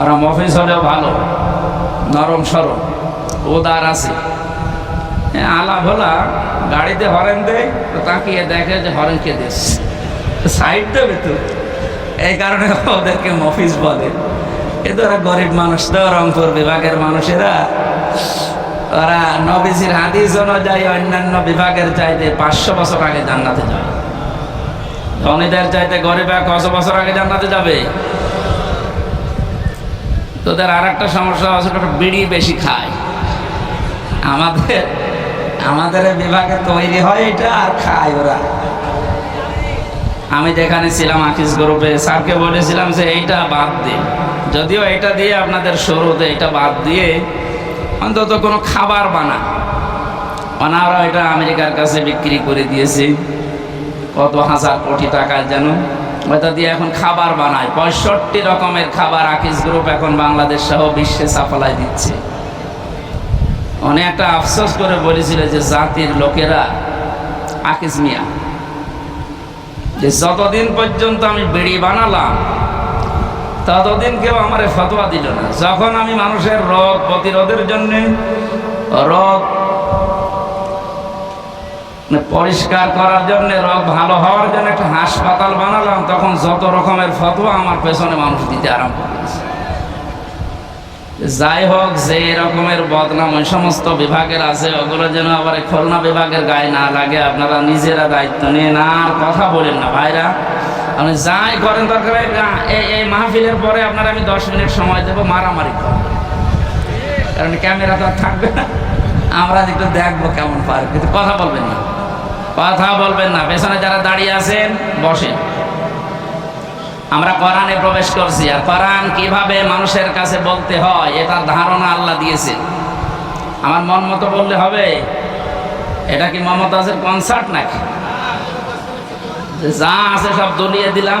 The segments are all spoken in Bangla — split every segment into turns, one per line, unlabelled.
ওরা মফিস হলেও ভালো, নরম সরম, উদার আছে। আলা ভোলা, গাড়িতে হরেন দেয়, তো তাকিয়ে দেখে যে হরেন কে দিস সাইড দেবে তো এই কারণে ওদেরকে মফিস বলে। এ তো গরিব মানুষ তো রংপুর বিভাগের মানুষেরা, ওরা নবীজির হাদিস অনুযায়ী অন্যান্য বিভাগের চাইতে পাঁচশো বছর আগে জান্নাতে যায়। ধনীদের চাইতে গরিবা কত বছর আগে জান্নাতে যাবে। তোদের আর একটা সমস্যা আছে ওটা বিড়ি বেশি খায়। আমাদের আমাদের বিভাগে তৈরি হয় এটা আর খায় ওরা। আমি যেখানে ছিলাম আকিস গ্রুপে, স্যারকে বলেছিলাম যে এইটা বাদ দিন যদিও এটা দিয়ে আপনাদের শুরুতে এটা বাদ দিয়ে অন্তত কোনো খাবার বানা। ওনারা এটা আমেরিকার কাছে বিক্রি করে দিয়েছে। কত হাজার কোটি টাকা যেন ওটা দিয়ে এখন খাবার বানায়। পঁয়ষট্টি রকমের খাবার আকিস গ্রুপ এখন বাংলাদেশ সহ বিশ্বে সাফলায় দিচ্ছে। অনেক একটা আফসোস করে বলেছিল যে জাতির লোকেরা আকিস মিয়া। যে যতদিন পর্যন্ত আমি বিড়ি বানালাম, ততদিন কেউ আমার ফতোয়া দিল না। যখন আমি মানুষের রোগ প্রতিরোধের জন্য, রোগ পরিষ্কার করার জন্য রোগ ভালো হওয়ার জন্য একটা হাসপাতাল বানালাম, তখন যত রকমের ফতোয়া আমার পেছনে মানুষ দিতে আরম্ভ করেছে। যাই হোক যে রকমের বদনাম, ওই সমস্ত বিভাগের আছে, ওগুলো যেন আবার খুলনা বিভাগের গায়ে না লাগে, আপনারা নিজেরা দায়িত্ব নিয়ে না আর কথা বলেন না। ভাইরা, আপনি যাই করেন দরকার এই মাহফিলের পরে আপনারা আমি দশ মিনিট সময় দেবো, মারামারি করব। কারণ ক্যামেরা তো থাকবে না। আমরা একটু দেখব কেমন পার, কিন্তু কথা বলবেন না। কথা বলবেন না। পেছনে যারা দাঁড়িয়ে আছেন, বসেন। আমরা কোরআনে প্রবেশ করছি, আর কোরআন কীভাবে মানুষের কাছে বলতে হয়, এটা ধারণা আল্লাহ দিয়েছে আমার মন মতো বললে হবে? এটা কি মমতাজের কনসার্ট নাকি? যা আছে সব দলিয়ে দিলাম।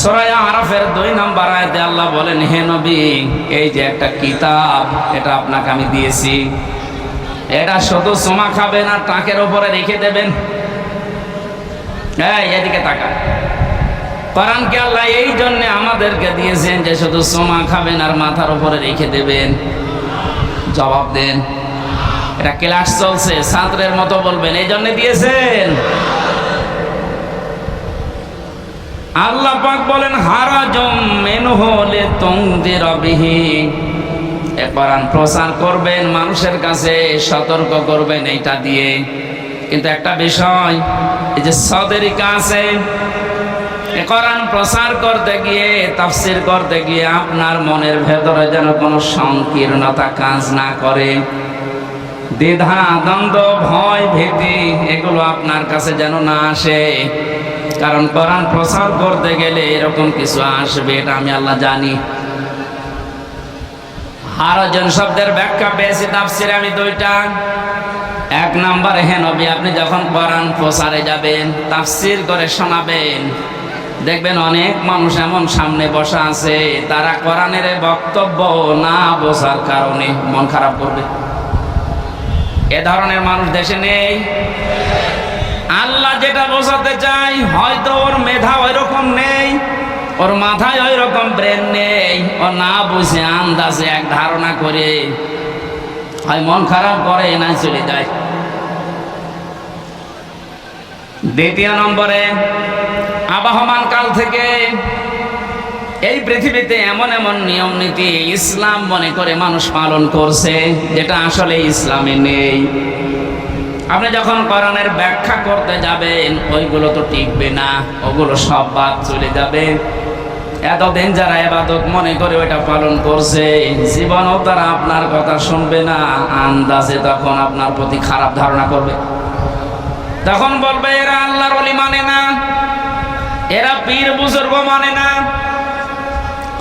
সরাই আরাফের দুই নম্বর আয়াতে আল্লাহ বলেন এই যে একটা কিতাব, এটা আপনাকে আমি দিয়েছি। এটা শুধু সোমা খাবেন আর উপরে রেখে দেবেন। এই, এদিকে তাকা কোরআনকে আল্লাহ এই জন্য আমাদেরকে দিয়েছেন যে শুধু সোমা খাবেন আর মাথার উপরে রেখে দেবেন। জবাব দেন। এটা ক্লাস চলছে, ছাত্রের মতো বলবেন, এই জন্য দিয়েছেন। আল্লাহ পাক বলেন হারাজম মেন হলে তংদের বিহি এ কোরআন প্রচার করবেন, মানুষের কাছে সতর্ক করবেন এইটা দিয়ে। কিন্তু একটা বিষয়, এই যে সদেরিকা আছে এ কোরআন প্রচার করতে গিয়ে, তাফসির করতে গিয়ে আপনার মনের ভেতরে যেন কোনো সংকীর্ণতা কাজ না করে। দ্বিধা, দ্বন্দ্ব, ভয়, ভীতি, এগুলো আপনার কাছে যেন না আসে। কারণ কোরআন প্রচার করতে গেলে এরকম কিছু আসবে, এটা আমি আল্লাহ জানি। হারজন শব্দের ব্যাখ্যা পেয়েছি, তাফসিরে আমি দুইটা। এক নাম্বার, হে নবী, আপনি যখন কোরআন প্রচারে যাবেন, তাফসির করে শোনাবেন। দেখবেন অনেক মানুষ এমন সামনে বসা আছে, তারা কোরআনের বক্তব্য না বোঝার কারণে মন খারাপ করবে। এ ধরনের মানুষ দেশে নেই। আল্লাহ যেটা বোঝাতে চাই, হয়তো ওর মেধা ওই রকম নেই, ওর মাথায় ওই রকম ব্রেন নেই, ও না বুঝে আন্দাজে এক ধারণা করে, হয় মন খারাপ করে, না চলে যায়। দ্বিতীয় নম্বরে, আবহমান কাল থেকে এই পৃথিবীতে এমন এমন নিয়ম নীতি ইসলাম মনে করে মানুষ পালন করছে, যেটা আসলে ইসলামে নেই। আপনি যখন কোরআনের ব্যাখ্যা করতে যাবেন, ওইগুলো তো টিকবে না, ওগুলো সব বাদ চলে যাবে। এতদিন যারা এবাদত মনে করে ওইটা পালন করছে, জীবনও তারা আপনার কথা শুনবে না, আন্দাজে তখন আপনার প্রতি খারাপ ধারণা করবে। তখন বলবে, এরা আল্লাহর মানে না, এরা পীর বুজুর্গ মানে না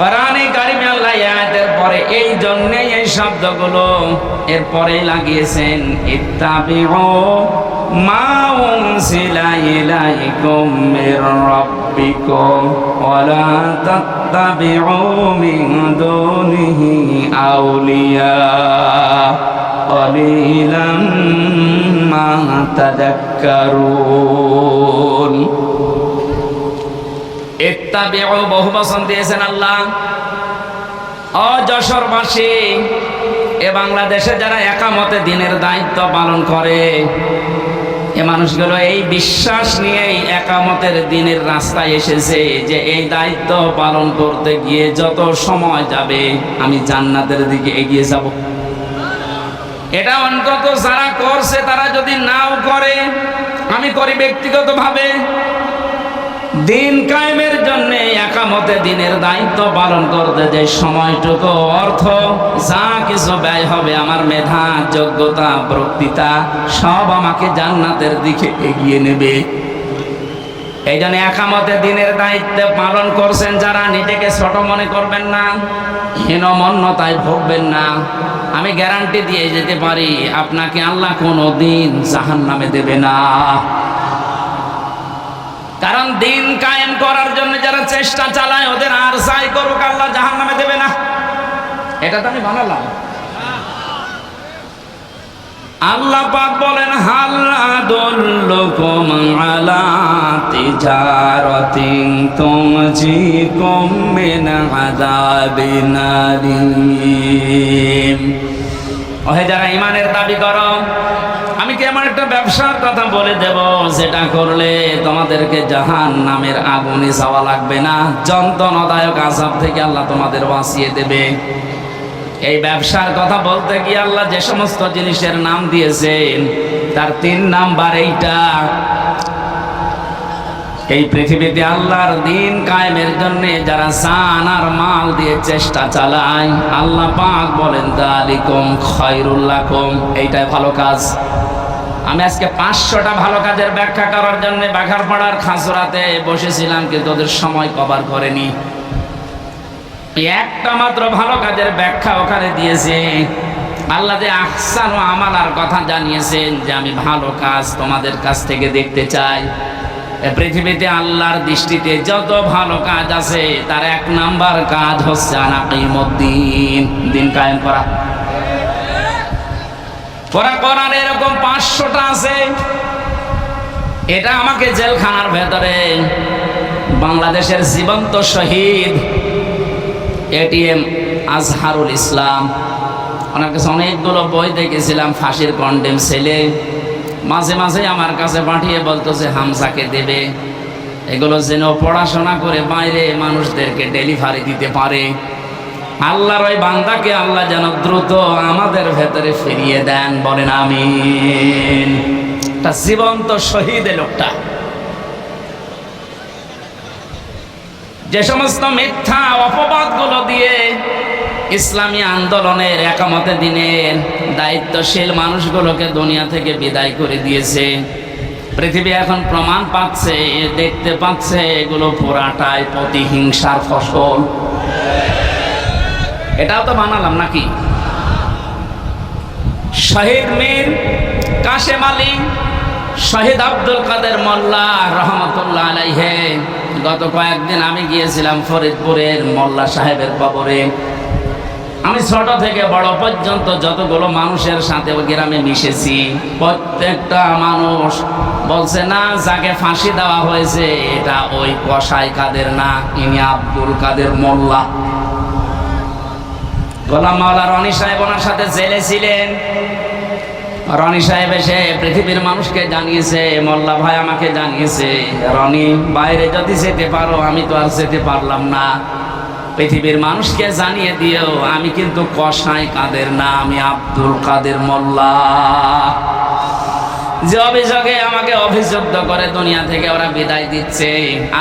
কোরআনে কারিমে আল্লাহ এই আয়াতের পরে এই জন্যই এই শব্দগুলো এরপরে লাগিয়েছেন ইত্তাবিউ মা উনসিলা ইলাইকুম মির রাব্বিকুম ওয়ালা তাত্তাবিউ মিন দুনিহি আউলিয়া قليلا ما تذكرون বহু বচন দিয়েছেন আল্লাহ। ও যশোরবাসী এ বাংলাদেশে যারা একামতে দিনের দায়িত্ব পালন করে, এ মানুষগুলো এই বিশ্বাস নিয়েই একামতের দিনের রাস্তায় এসেছে যে এই দায়িত্ব পালন করতে গিয়ে যত সময় যাবে, আমি জান্নাতের দিকে এগিয়ে যাব। এটা অন্তত যারা করছে তারা যদি নাও করে, আমি করি ব্যক্তিগতভাবে। দিন কায়েমের জন্য একামতে দিনের দায়িত্ব পালন করতে যে সময়টুকু অর্থ, যা কিছু ব্যয় হবে আমার মেধা, যোগ্যতা, বক্তৃতা, সব আমাকে জান্নাতের দিকে এগিয়ে নেবে। এই জন্য একামতে দিনের দায়িত্ব পালন করছেন যারা, নিজেকে ছোট মনে করবেন না, হীনমন্যতায় ভোগবেন না। আমি গ্যারান্টি দিয়ে যেতে পারি, আপনাকে আল্লাহ কোনো দিন জাহান নামে দেবে না। কারণ দিন কায়েম করার জন্য যারা চেষ্টা চালায়, ওদের আর যাই করুক, আল্লাহ জাহান নামে দেবে না। এটা তো আমি বানালাম। আল্লাহ পাক বলেন হাল্লা দুল্লুকুম আলা তিজারাতিন তুমজিকুম মিন আযাবিন আলীম। ওহে যারা ইমানের দাবি করো আমি কি এমন একটা ব্যবসার কথা বলে দেব, যেটা করলে তোমাদেরকে জাহান নামের আগুনে যাওয়া লাগবে না। যন্ত্রণাদায়ক আজাব থেকে আল্লাহ তোমাদের বাঁচিয়ে দেবে। এই ব্যবসার কথা বলতে গিয়ে আল্লাহ যে সমস্ত জিনিসের নাম দিয়েছেন, তার তিন নাম্বার এইটা। এই পৃথিবীতে আল্লাহর দিন কায়েমের জন্য যারা জান আর মাল দিয়ে চেষ্টা চালায়, আল্লাহ পাক বলেন, দালিকুম খয়রুল্লাকুম এইটাই ভালো কাজ। আমি আজকে পাঁচশোটা ভালো কাজের ব্যাখ্যা করার জন্য বাঘারপাড়ার খাসরাতে বসেছিলাম, কিন্তু ওদের সময় কভার করেনি। একটা মাত্র ভালো কাজের ব্যাখ্যা ওখানে দিয়েছে। আল্লাহ যে আহসান ও আমালার কথা জানিয়েছেন যে আমি ভালো কাজ তোমাদের কাছ থেকে দেখতে চাই। পৃথিবীতে আল্লাহর দৃষ্টিতে যত ভালো কাজ আছে, তার এক নাম্বার কাজ হচ্ছে আনাকিমুদ্দিন, দিন কায়েম করা। করা করার এরকম পাঁচশোটা আছে। এটা আমাকে জেলখানার ভেতরে বাংলাদেশের জীবন্ত শহীদ এটিএম আজহারুল ইসলাম। ওনার কাছে অনেকগুলো বই দেখেছিলাম, ফাঁসির কন্ডেম ছেলে। মাঝে মাঝে আমার কাছে পাঠিয়ে বলতো যে হামসাকে দেবে। এগুলো যেন পড়াশোনা করে বাইরে মানুষদেরকে ডেলিভারি দিতে পারে। আল্লাহর ওই বান্দাকে আল্লাহ যেন দ্রুত আমাদের ভেতরে ফিরিয়ে দেন, বলেন আমি জীবন্ত শহীদ লোকটা। যে সমস্ত মিথ্যা অপবাদগুলো দিয়ে ইসলামী আন্দোলনের একামতে দিনের দায়িত্বশীল মানুষগুলোকে দুনিয়া থেকে বিদায় করে দিয়েছে। পৃথিবী এখন প্রমাণ পাচ্ছে, দেখতে পাচ্ছে, এগুলো পুরাটাই প্রতিহিংসার ফসল। এটাও তো বানালাম নাকি? শহীদ মীর কাশেম আলী, শহীদ আব্দুল কাদের মোল্লা রহমতুল্লাহ আলাইহে। গত কয়েকদিন আমি গিয়েছিলাম ফরিদপুরের মোল্লা সাহেবের কবরে। আমি ছোট থেকে বড় পর্যন্ত যতগুলো মানুষের সাথে গ্রামে মিশেছি, প্রত্যেকটা মানুষ বলছে, না, যাকে ফাঁসি দেওয়া হয়েছে, এটা ওই কসাই কাদের না, ইনি আব্দুল কাদের মোল্লা। গোলাম মাওলা রনি সাহেব ওনার সাথে জেলে ছিলেন। রনি সাহেব এসে পৃথিবীর মানুষকে জানিয়েছে, মোল্লা ভাই আমাকে জানিয়েছে, রনি, বাইরে যদি যেতে পারো, আমি তো আর যেতে পারলাম না। পৃথিবীর মানুষকে জানিয়ে দিও, আমি কিন্তু কসাই কাদের না, আমি আব্দুল কাদের মোল্লা। যে অভিযোগে আমাকে অভিযুক্ত করে দুনিয়া থেকে ওরা বিদায় দিচ্ছে।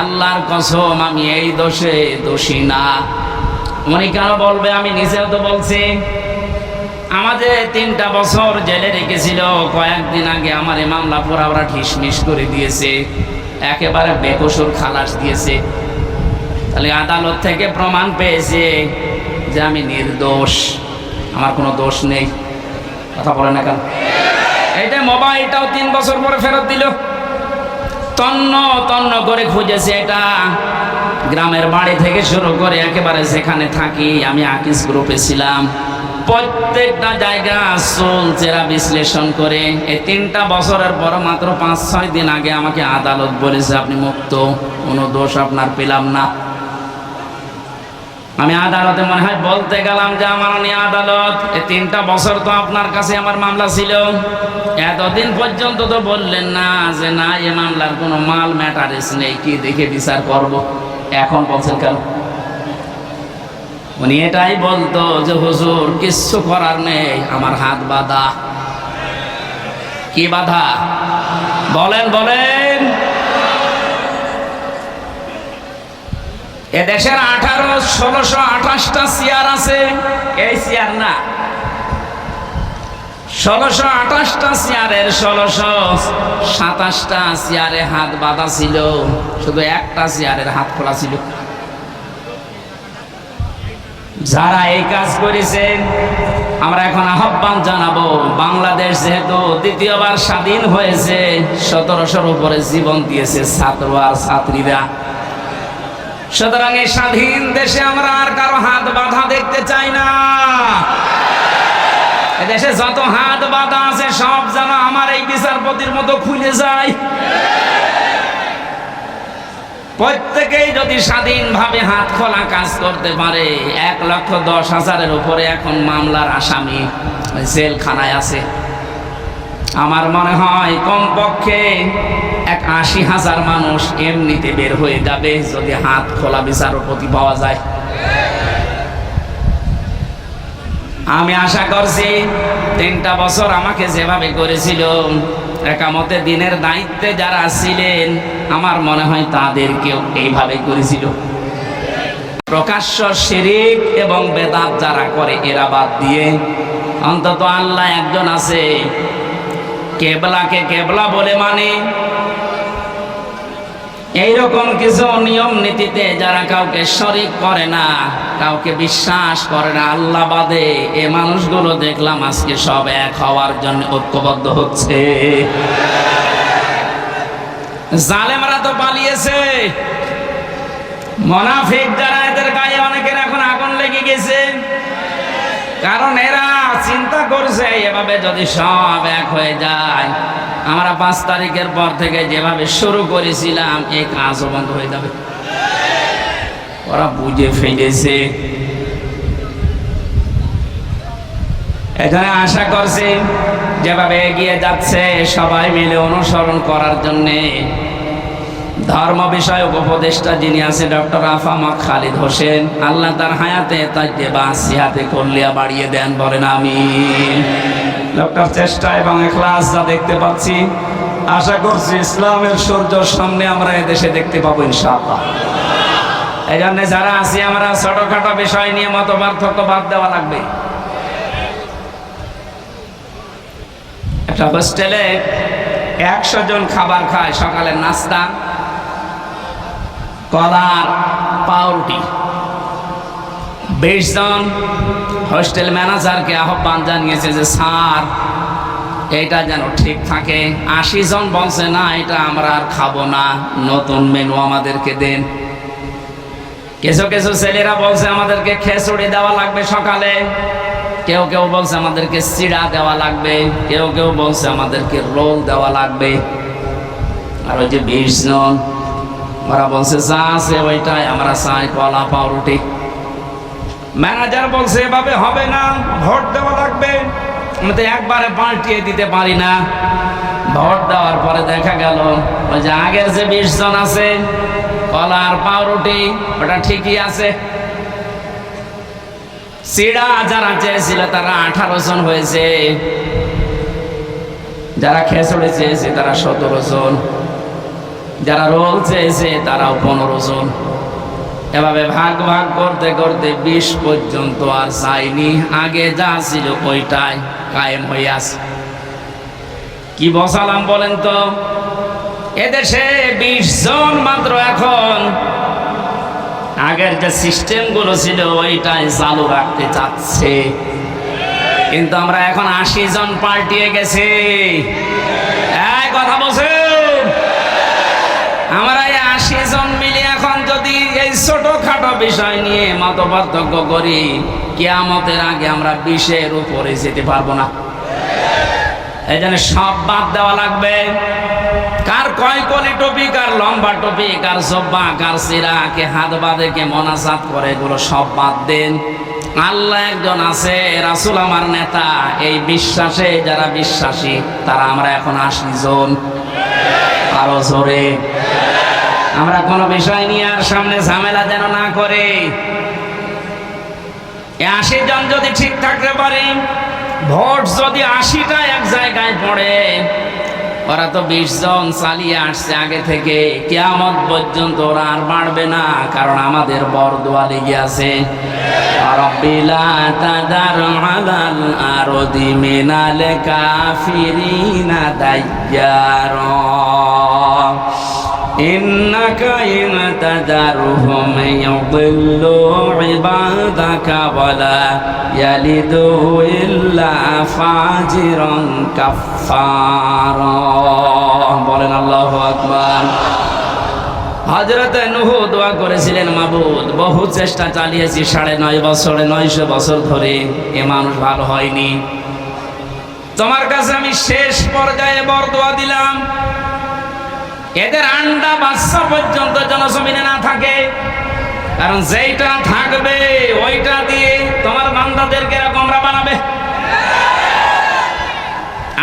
আল্লাহর কসম, আমি এই দোষে দোষী না। উনি কেন বলবে? আমি নিজেও তো বলছি। আমাদের তিনটা বছর জেলে রেখেছিল। কয়েকদিন আগে আমার এই মামলা পুরা ওরা ঠিসমিস করে দিয়েছে। একেবারে বেকসুর খালাস দিয়েছে। তাহলে আদালত থেকে প্রমাণ পেয়েছে যে আমি নির্দোষ। আমার কোনো দোষ নেই। কথা বলে না কেন? এইটা মোবাইলটাও তিন বছর পরে ফেরত দিল। তন্ন তন্ন করে খুঁজেছে এটা। গ্রামের বাড়ি থেকে শুরু করে একেবারে যেখানে থাকি, আমি আকিস গ্রুপে ছিলাম। প্রত্যেকটা জায়গা চোল চেরা বিশ্লেষণ করে। এই তিনটা বছরের পর মাত্র পাঁচ, ছয় দিন আগে আমাকে আদালত বলেছে, আপনি মুক্ত, কোনো দোষ আপনার পেলাম না। আমি আদালতে মনে হয় বলতে গেলাম যে, আমার আদালত, এই তিনটা বছর তো আপনার কাছে আমার মামলা ছিল। এতদিন পর্যন্ত তো বললেন না যে, না, এ মামলার কোনো মাল ম্যাটারেস নেই, কি দেখে বিচার করব? এখন বলছেন কেন? উনি এটাই বলতো যে, হুজুর, কিচ্ছু করার নেই, আমার হাত বাঁধা। কি বাধা? বলেন বলেন। এদেশের আঠারো, ষোলোশো, আঠাশটা চেয়ার আছে। এই চেয়ার না ষোলোশো আঠাশটা চেয়ারের ষোলোশো সাতাশটা চেয়ারে হাত বাঁধা ছিল। শুধু একটা চেয়ারের হাত খোলা ছিল। যারা এই কাজ করেছেন আমরা এখন আহ্বান জানাব, বাংলাদেশ যেহেতু দ্বিতীয়বার স্বাধীন হয়েছে, সতেরোশোর উপরে জীবন দিয়েছে ছাত্র আর ছাত্রীরা। সুতরাং এই স্বাধীন দেশে আমরা আর কারও হাত বাঁধা দেখতে চাই না। দেশে যত হাত বাঁধা আছে, সব যেন আমার এই বিচারপতির মতো খুলে যায়। প্রত্যেকেই যদি স্বাধীনভাবে হাত খোলা কাজ করতে পারে, এক লক্ষ দশ হাজারের উপরে এখন মামলার আসামি জেলখানায় আছে। আমার মনে হয় কমপক্ষে এক আশি হাজার মানুষ এমনিতে বের হয়ে যাবে যদি হাত খোলা বিচারপতি পাওয়া যায়। আমি আশা করছি তিনটা বছর আমাকে যেভাবে করেছিল, একামতে দিনের দায়িত্বে যারা ছিলেন, আমার মনে হয় তাদেরকেও এইভাবে করেছিল। প্রকাশ্য শিরিক এবং বেদাত যারা করে, এরা বাদ দিয়ে অন্তত আল্লাহ একজন আছে। কেবলাকে কেবলা বলে মানে এইরকম কিছু নিয়ম নীতিতে যারা কাউকে শরিক করে না, কাউকে বিশ্বাস করে না, আল্লাহ বাদে এ মানুষগুলো দেখলাম আজকে সব এক হওয়ার জন্য ঐক্যবদ্ধ হচ্ছে। জালেমরা তো পালিয়েছে। মনাফিক যারা এদের গায়ে অনেকের এখন আগুন লেগে গেছে। কারণ এরা চিন্তা করছে, এভাবে যদি সব এক হয়ে যায়, আমরা পাঁচ তারিখের পর থেকে যেভাবে শুরু করেছিলাম, এই কাজও বন্ধ হয়ে যাবে। ওরা বুঝে ফেলেছে। এখানে আশা করছি, যেভাবে এগিয়ে যাচ্ছে, সবাই মিলে অনুসরণ করার জন্যে ধর্ম বিষয়ক উপদেষ্টা যিনি আছে ডক্টর আফামা খালিদ হোসেন আল্লাহ তার হায়াতে তাই দেবা সিহাতে করলিয়া বাড়িয়ে দেন বলেন আমি ডক্টর চেষ্টা এবং এখলাস যা দেখতে পাচ্ছি আশা করছি ইসলামের সূর্য সামনে আমরা এদেশে দেখতে পাবো ইনশাআল্লাহ। এই জন্য যারা আছি আমরা ছোটখাটো বিষয় নিয়ে মত পার্থক্য বাদ দেওয়া লাগবে। একটা হোস্টেলে একশো জন খাবার খায় সকালের নাস্তা কলার পাউরুটি। বিশ জন হোস্টেল ম্যানেজারকে আহ্বান জানিয়েছে যে, স্যার, এটা যেন ঠিক থাকে। আশি জন বলছে, না, এটা আমরা আর খাব না। নতুন মেনু আমাদেরকে দেন। কিছু কিছু ছেলেরা বলছে, আমাদেরকে খেসুড়ি দেওয়া লাগবে সকালে। কেউ কেউ বলছে, আমাদেরকে চিড়া দেওয়া লাগবে। কেউ কেউ বলছে, আমাদেরকে রোল দেওয়া লাগবে। আর ওই যে বিশ জন ওরা বলছে, যা আছে ওইটাই, আমরা চাই কলা, পাউরুটি। ম্যানেজার বলছে, এভাবে হবে না, ভোট দেওয়া লাগবে। আমি তো একবারে পাল্টিয়ে দিতে পারি না। ভোট দেওয়ার পরে দেখা গেল, ওই যে আগের যে বিশ জন আছে, কলা আর পাউরুটি, ওটা ঠিকই আছে। সিডা যারা চেয়েছিল, তারা আঠারো জন হয়েছে। যারা খেসড়ে চেয়েছে তারা সতেরো জন। যারা রোল চেয়েছে তারাও পনেরো জন। এভাবে ভাগ ভাগ করতে করতে বিশ পর্যন্ত আর যায়নি। আগে যা ছিল ওইটাই কায়েম আছে। কি বসালাম বলেন তো? এদেশে বিশ জন মাত্র এখন। আগের যে সিস্টেমগুলো ছিল ওইটাই চালু রাখতে চাচ্ছে। কিন্তু আমরা এখন আশি জন পাল্টিয়ে গেছি। কথা বলছেন? আমরা এই আশি জন মিলে এখন যদি এই ছোটখাটো বিষয় নিয়ে মত পার্থক্য করি, কেয়ামতের আগে আমরা বিশের উপরে যেতে পারব না। এই জন্য সব বাদ দেওয়া লাগবে। কার কয় কলি টপি, কার লম্বা টপি, কার জব্বা, কার সিরা, কে হাত বাঁধে, কে মনাজাত করে, এগুলো সব বাদ দেন। আল্লাহ একজন আছে, রাসুল আমার নেতা। এই বিশ্বাসে যারা বিশ্বাসী, তারা আমরা এখন আশি জন। আরও জোরে। আমরা কোনো বিষয় নিয়ে আর সামনে ঝামেলা যেন না করে। আশি জন যদি ঠিক থাকতে পারে, ভোট যদি আশিটা এক জায়গায় পড়ে, ওরা তো বিশ জন চালিয়ে আসছে আগে থেকে। কেয়ামত পর্যন্ত ওরা আর বাড়বে না, কারণ আমাদের বরদোয়া লেগে আছে। কাফিরিনা দাইয়ারা إنك إن تذرهم يضلوا عبادك ولا يلدوا إلا فاجرا كفارا বলেন আল্লাহু আকবার হজরত নুহু দোয়া করেছিলেন মাবুদ বহু চেষ্টা চালিয়েছি সাড়ে নয় বছরে নয়শো বছর ধরে এ মানুষ ভালো হয়নি তোমার কাছে আমি শেষ পর্যায়ে বর দোয়া দিলাম এদের আন্ডা বাচ্চা পর্যন্ত জনজমিনে না থাকে। কারণ যেইটা থাকবে, ওইটা দিয়ে তোমার বান্দাদেরকে এরকম আমরা বানাবে।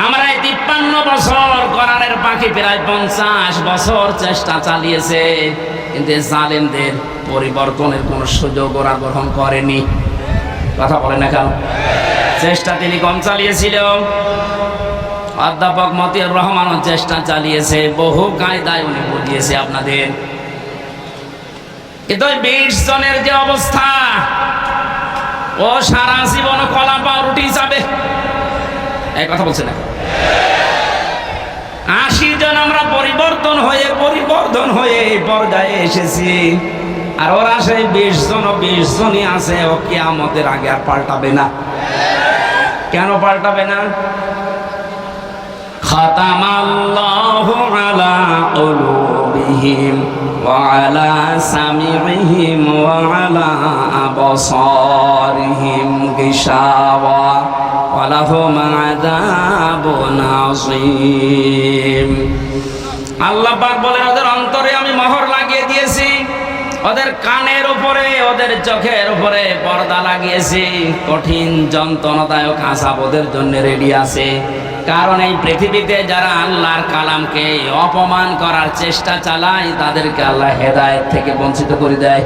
আমরা এই তিপ্পান্ন বছর কোরআনের পাখি প্রায় পঞ্চাশ বছর চেষ্টা চালিয়েছে, কিন্তু জালেমদের পরিবর্তনের কোনো সুযোগ ওরা গ্রহণ করেনি। কথা বলে না কেন? চেষ্টা তিনি কম চালিয়েছিল। অধ্যাপক মতিউর রহমানও চেষ্টা চালিয়েছে, বহু কায়দায় উনি বুঝিয়েছে আপনাদের। কিন্তু বিশ জনের যে অবস্থা, ও সারা জীবন কলা পাউরুটি যাবে এই কথা বলছে না। আশি জন আমরা পরিবর্তন হয়ে পরিবর্তন হয়ে এই পর্যায়ে এসেছি। আর ওরা সেই বিশ জন, বিশ জনই আছে, ও কেয়ামতের আগে আর পাল্টাবে না। কেন পাল্টাবে না? ختم الله على قلوبهم وعلى سمعهم وعلى أبصارهم غشاوة ولهم عذاب عظيم আল্লাহ পাক বলেন ওদের অন্তরে আমি মোহর লাগিয়ে দিয়েছি ওদের কানের উপরে ওদের চোখের উপরে পর্দা লাগিয়েছি কঠিন যন্ত্রণাদায়ক আসাব ওদের জন্য রেডি আছে কারণ এই পৃথিবীতে যারা আল্লাহর কালামকে অপমান করার চেষ্টা চালায়, তাদেরকে আল্লাহ হেদায়ত থেকে বঞ্চিত করে দেয়।